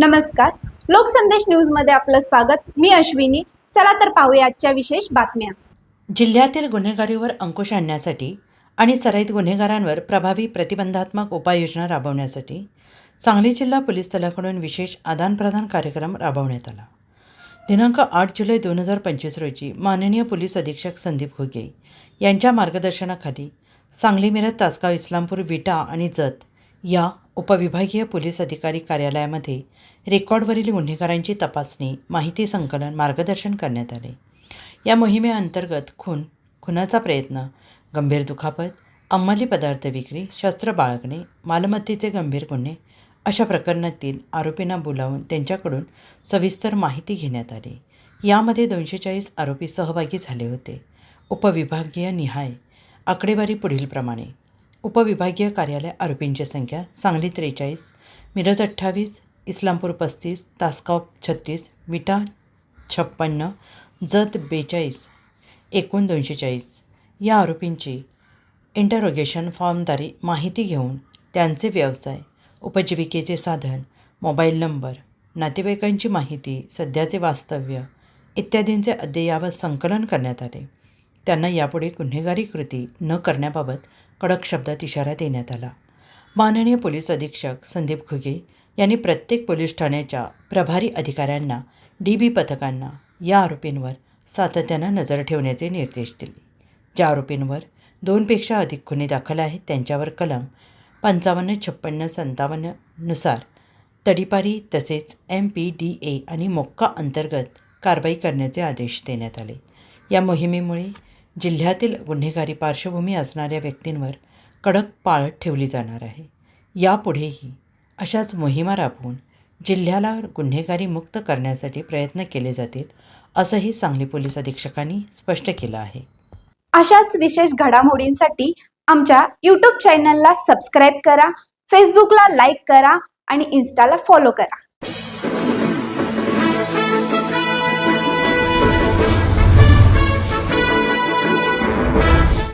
नमस्कार. लोकसंदेश न्यूजमध्ये आपलं स्वागत. मी अश्विनी. चला तर पाहूया आजच्या विशेष बातम्या. जिल्ह्यातील गुन्हेगारीवर अंकुश आणण्यासाठी आणि सराईत गुन्हेगारांवर प्रभावी प्रतिबंधात्मक उपाययोजना राबवण्यासाठी सांगली जिल्हा पोलीस दलाकडून विशेष आदानप्रदान कार्यक्रम राबवण्यात आला. दिनांक आठ जुलै दोन हजार पंचवीस रोजी माननीय पोलीस अधीक्षक संदीप घुगे यांच्या मार्गदर्शनाखाली सांगली मिरज तासगाव इस्लामपूर विटा आणि जत या उपविभागीय पोलीस अधिकारी कार्यालयामध्ये रेकॉर्डवरील गुन्हेगारांची तपासणी माहिती संकलन मार्गदर्शन करण्यात आले. या मोहिमेअंतर्गत खून खुनाचा प्रयत्न गंभीर दुखापत अंमली पदार्थ विक्री शस्त्र बाळगणे मालमत्तेचे गंभीर गुन्हे अशा प्रकरणातील आरोपींना बोलावून त्यांच्याकडून सविस्तर माहिती घेण्यात आली. यामध्ये दोनशे चाळीस आरोपी सहभागी झाले होते. उपविभागीय निहाय आकडेवारी पुढीलप्रमाणे. उपविभागीय कार्यालय आरोपींची संख्या सांगली त्रेचाळीस मिरज अठ्ठावीस इस्लामपूर पस्तीस तासगाव छत्तीस विटा छप्पन्न जत बेचाळीस एकूण दोनशे चाळीस. या आरोपींची इंटरोगेशन फॉर्मद्वारे माहिती घेऊन त्यांचे व्यवसाय उपजीविकेचे साधन मोबाईल नंबर नातेवाईकांची माहिती सध्याचे वास्तव्य इत्यादींचे अद्ययावत संकलन करण्यात आले. त्यांना यापुढे गुन्हेगारी कृती न करण्याबाबत कडक शब्दात इशारा देण्यात आला. माननीय पोलीस अधीक्षक संदीप घुगे यांनी प्रत्येक पोलीस ठाण्याच्या प्रभारी अधिकाऱ्यांना डी बी पथकांना या आरोपींवर सातत्यानं नजर ठेवण्याचे निर्देश दिले. ज्या आरोपींवर दोनपेक्षा अधिक गुन्हे दाखल आहेत त्यांच्यावर कलम पंचावन्न छप्पन्न सत्तावन्ननुसार तडीपारी तसेच एम पी डी ए आणि मोक्का अंतर्गत कारवाई करण्याचे आदेश देण्यात आले. या मोहिमेमुळे जिल्ह्यातील गुन्हेगारी पार्श्वभूमी असणाऱ्या व्यक्तींवर कडक पाळत ठेवली जाणार आहे. यापुढेही अशाच मोहिमा राबवून जिल्ह्याला गुन्हेगारी मुक्त करण्यासाठी प्रयत्न केले जातील असंही सांगली पोलीस अधीक्षकांनी स्पष्ट केलं आहे. अशाच विशेष घडामोडींसाठी आमच्या यूट्यूब चॅनलला सबस्क्राईब करा फेसबुकला लाईक करा आणि इन्स्टाला फॉलो करा.